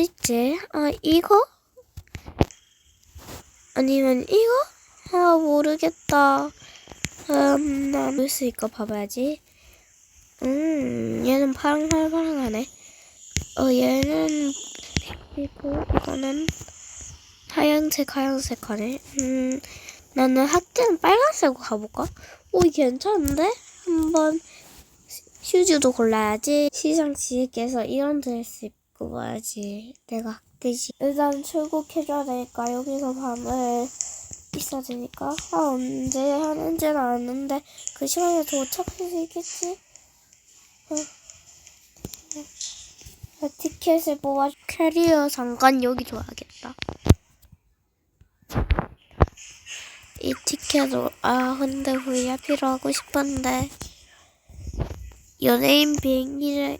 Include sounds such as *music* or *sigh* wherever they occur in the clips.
있지? 아, 이거? 아니면 이거? 아, 모르겠다. 음, 나볼 수 있고 봐봐야지. 음, 얘는 파랑파랑하네. 어, 얘는 이거, 이거는 하얀색, 하얀색 하네. 음, 나는 학교는 빨간색으로 가볼까? 오, 괜찮은데? 한번 슈즈도 골라야지. 시상식에서 이런 드레스 입고 가야지. 내가 학교지. 일단 출국해줘야 되니까 여기서 밤을 있어야 되니까. 아, 언제 하는지는 아는데 그 시간에 도착할 수 있겠지? 어. 어, 티켓을 뽑아 캐리어 잠깐 여기 줘야겠다. 이 티켓으로 아 근데 VIP로 하고 싶었는데 연예인 비행기를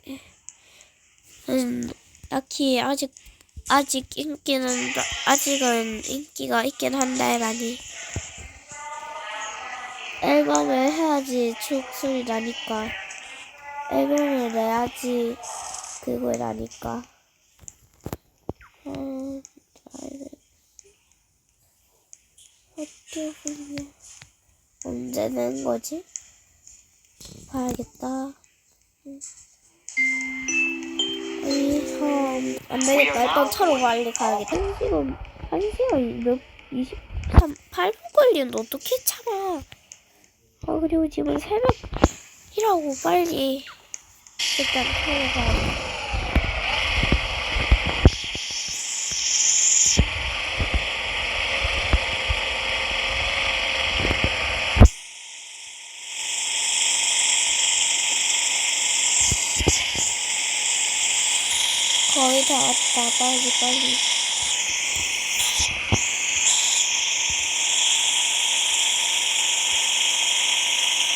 음 딱히 아직 아직 인기는 아직은 인기가 있긴 한데 많이 앨범을 해야지 축소리 나니까 앨범을 내야지 그걸 나니까 어떻게 언제 낸 거지? 봐야겠다. 음. 참, 안 되겠다. 일단 차로 빨리 가야겠다. 한 시간, 한 시간 몇, 23, 8분 걸리는데 어떻게 참아. 아, 그리고 지금 새벽이라고 빨리. 일단 차로 가야 거의 다 왔다. 빨리, 빨리.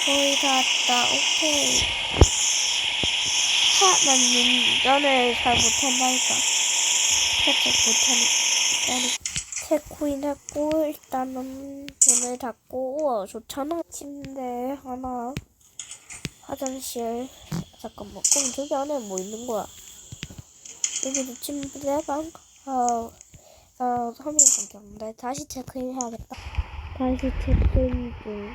거의 다 왔다. 오케이. 하, 난 운전을 잘 못한다니까. 살짝 못하니까. 체코인 했고, 일단은 문을 닫고, 우와, 좋잖아. 침대 하나, 화장실. 잠깐만, 그럼 저기 안에 뭐 있는 거야? 여기도 침대방 아, 아, 화면밖에 없는데 다시 체크인 해야겠다. 다시 체크인 중.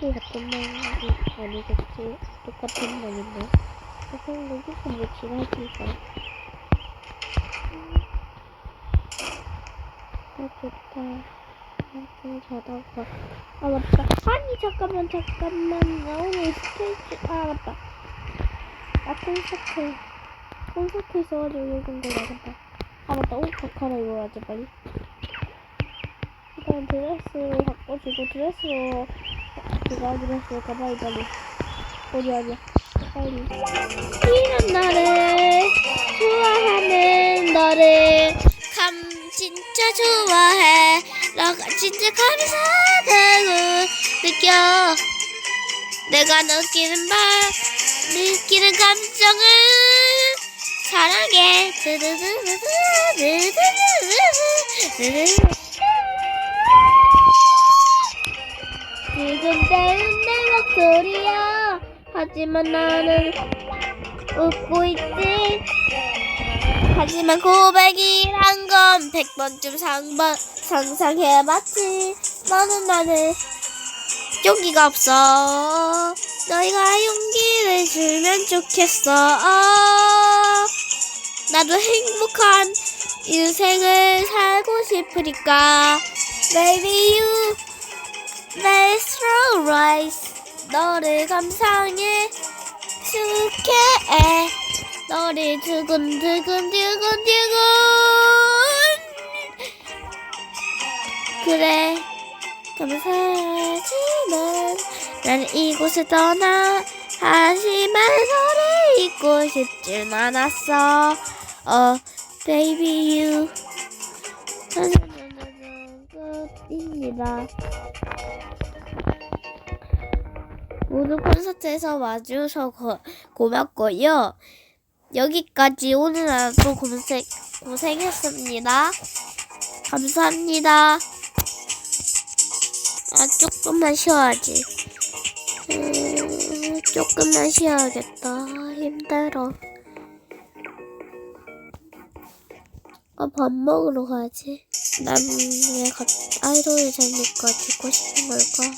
같은 놈이 아니겠지? 똑같은 놈인데. 그럼 여기서 뭐. 음. 아, 좋다. 좀 자다가 아 맞다. 아니 잠깐만 잠깐만. 나 오늘 스테이지 아 맞다. 나 콘서트 콘서트 있어가지고 읽은 거 나간다. 아 맞다. 옷 바카라 입어야지 빨리. 일단 드레스로 바꿔주고 드레스로 그거 드레스로 가봐야 빨리. 어디 어디야? 빨리 이런 나를 좋아하는 너를 감 진짜 좋아해 너가 진짜 감사하다고 느껴. 내가 느끼는 말 느끼는 감정을 사랑해. 지금 때는 내 목소리야 하지만 나는 웃고 있지 하지만 고백이란 건 백번쯤 상방, 상상해봤지. 너는 나는 용기가 없어. 너희가 용기를 주면 좋겠어. 어, 나도 행복한 인생을 살고 싶으니까. Baby you, let's rise. 너를 감상해 축해. 너를 두근두근 두근두근. 그래. 감사하지만 나는 이곳을 떠나 하지만 너를 잊고 싶진 않았어. 어 baby you. 끝입니다 모두 콘서트에서 와주셔서 고, 고맙고요. 여기까지 오늘 하루 고생, 고생했습니다. 감사합니다. 아, 조금만 쉬어야지. 음. 조금만 쉬어야겠다. 힘들어. 아, 밥 먹으러 가야지. 난왜 갑, 아이돌이 되니까 듣고 싶은 걸까?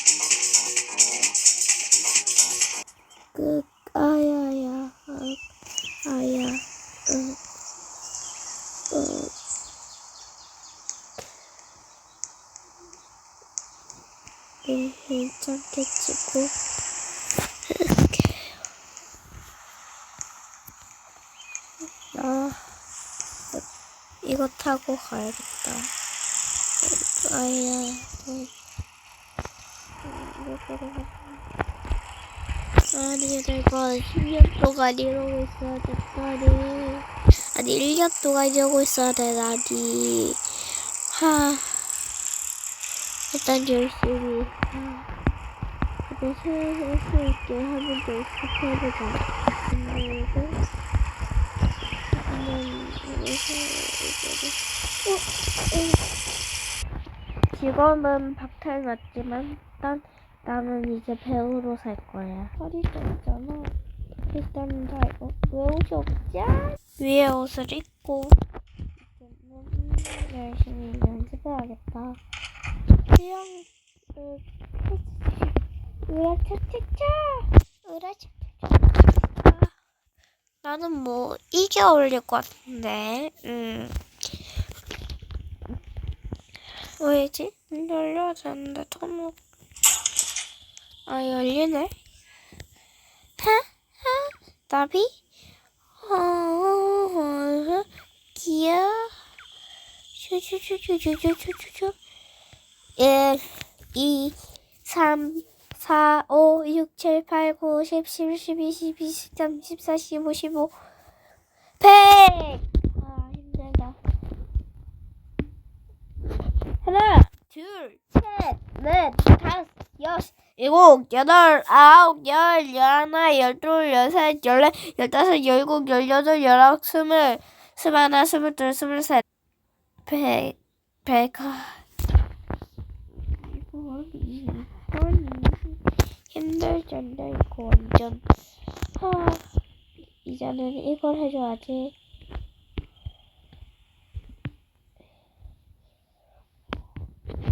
그, 아야야, 아, 아야, 응, 응. 네, 괜찮겠지고. 이렇게. *laughs* 아, 이거 타고 가야겠다. 아야, 걸어가. 아니, 내가 10년 동안 이러고 있어야 됐다니. 아니, 1년 동안 이러고 있어야 되다니. 하. 일단 열심히. 하. 이거 슬슬 수 있게 하면 더 익숙해보자. 그리고, 한번, 이거를. 어, 어. 직업은 박탈 났지만, 난, 나는 이제 배우로 살 거야. 허리 떴잖아. 일단 다 이거 왜 옷이 없지? 위에 옷을 입고 열심히 연습해야겠다. 수영, 으, 으라 차차차, 으라 차차차. 아, 나는 뭐 이게 어울릴 것 같은데. 음. 왜지? 열려야 되는데 터놓 아 열리네. 하? 하? 나비? 어, 귀여. 슈슈슈슈슈슈슈슈. 1, 2, 3, 4, 5, 6, 7, 8, 9, 10, 11, 12, 12, 13, 14, 15, 15. 100! 아, 힘들다. 하나, 둘, 셋, 넷, 다섯, 여섯, 일곱, 여덟, 아홉, 열, 열하나, 열둘, 열셋, 열넷, 열다섯, 열일곱, 열여덟, 열아홉, 스물, 스물하나, 스물둘, 스물셋. 백, 백, 아. 이거, 이건 힘들잖아, 이거 완전. 아, 이제는 이걸 해줘야지.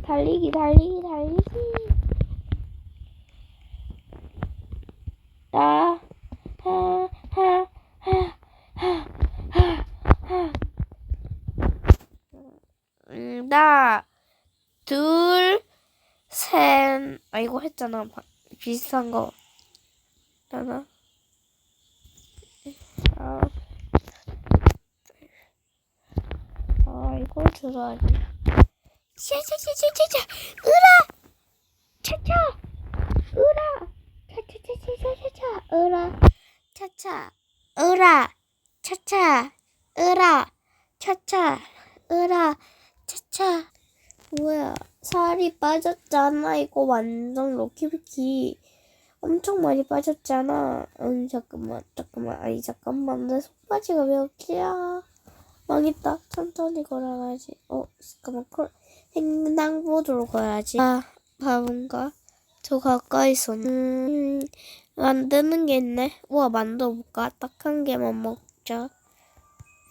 달리기, 달리기, 달리기. 나, 하, 하, 하, 하, 하, 하. 음, 나, 둘, 셋. 아, 이거 했잖아. 바- 비슷한 거. 하나. 아, 아 이걸 들어야지. 샤샤샤샤샤샤, 으라! 차차! 으라! 차차차차차차, 으라! 차차, 으라! 차차, 으라! 차차, 으라! 차차. 뭐야, 살이 빠졌잖아. 이거 완전 럭키비키. 엄청 많이 빠졌잖아. 음, 잠깐만, 잠깐만. 아니, 잠깐만. 내 속바지가 왜 없지야? 망했다. 천천히 걸어가야지. 어, 잠깐만. 걸, 횡단보도로 가야지. 아, 바본가? 저 가까이 있었 음, 만드는 게 있네. 우와, 만들어볼까? 딱 한 개만 먹자.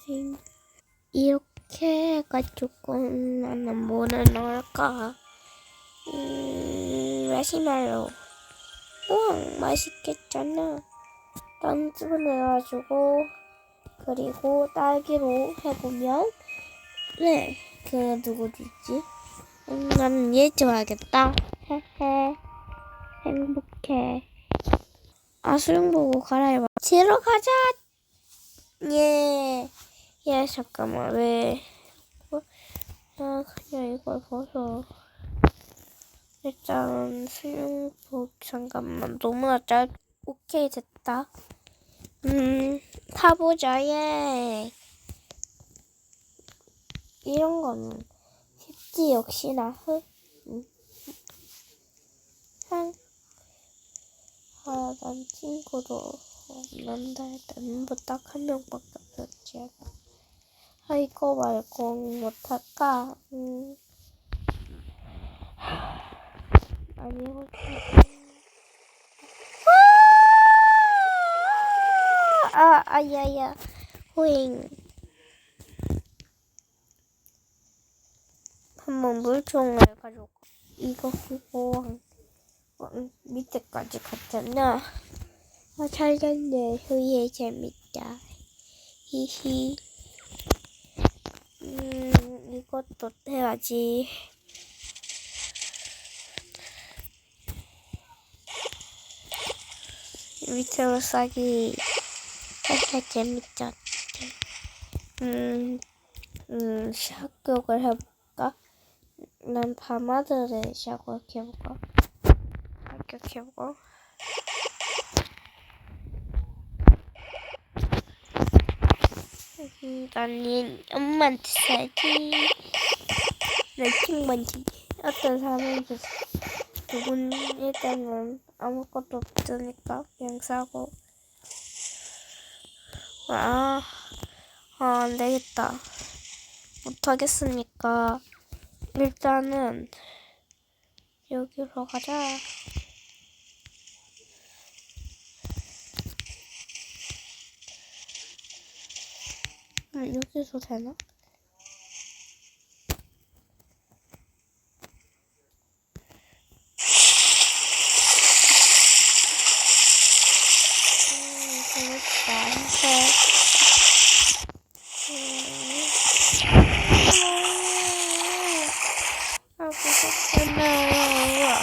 음, 이렇게 해가지고, 나는 뭐를 넣을까? 음, 마시멜로. 우와, 맛있겠잖아. 딴집을 해가지고, 그리고 딸기로 해보면, 네, 그, 누구지? 음, 나는 얘 좋아하겠다. 헤헤. 행복해. 아, 수영 보고 갈아입어. 지러 가자! 예. 예, 잠깐만, 왜. 뭐, 아, 그냥 이걸 벗어. 일단, 수영복, 잠깐만, 너무 짧, 오케이, 됐다. 음, 타보자, 예. 이런 거는 쉽지, 역시나, 흑. 음. 한. 아, 난 친구도 없는데, 멤버 딱 한 명밖에 없었지. 아, 이거 말고, 못할까? 음. 아니, 혹시. 아야야. 호잉. 한번 물총을 가져올까 이거 끼고 밑에까지 갔잖아. 아 잘 됐네. 후예 재밌다. 히히 음 이것도 해야지 밑으로 싸기 살짝 재밌었지. 음, 음, 샤격을 해볼까? 난 밤하늘에 샤격 해볼까? 샤격 해볼까? 음, 나는 엄마한테 살지. 내 친구한테 어떤 사람한테 누군 일단은 아무것도 없으니까 그냥 사고 아, 아, 안 되겠다. 못하겠으니까, 일단은, 여기로 가자. 음, 여기서 되나? 음, 재밌다. 해서. 아, 무섭구나.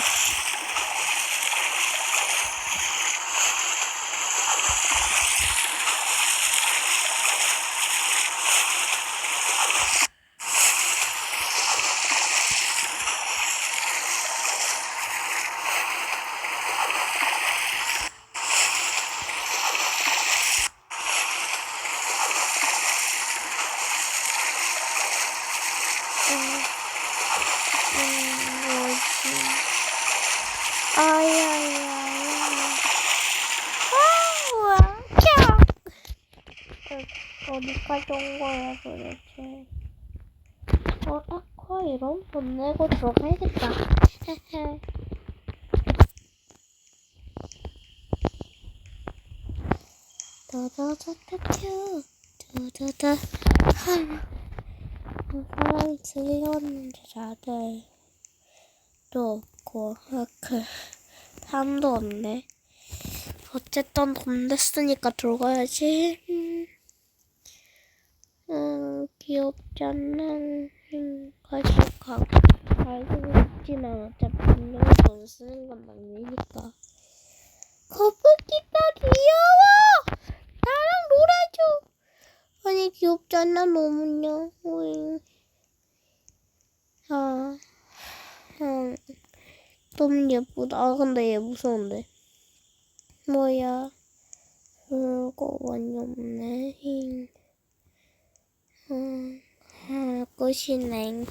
음, 음, 뭐지? 아야야야. 아, 와, 캬. 어디까지 온 거야, 도대체? 어, 아쿠아이론 돈 내고 들어가야겠다. 헤헤. 두두두두두, 두두두. 하. 사람 즐거운 자들 도 없고 그 사람도 없네. 어쨌든 돈 냈으니까 들어가야지. 음, 음 귀엽지 않는 음, 가져가고 알고 있지만 어차피 분명히 돈 쓰는 건 낭비니까. 거북이가 귀여워. 나랑 놀아줘. 아니 귀엽잖아 너무냐. 오잉. 아, 음, 너무 예쁘다. 아 근데 얘 무서운데. 뭐야? 별거 많이 없네. 힝. 음, 아, 끝이네.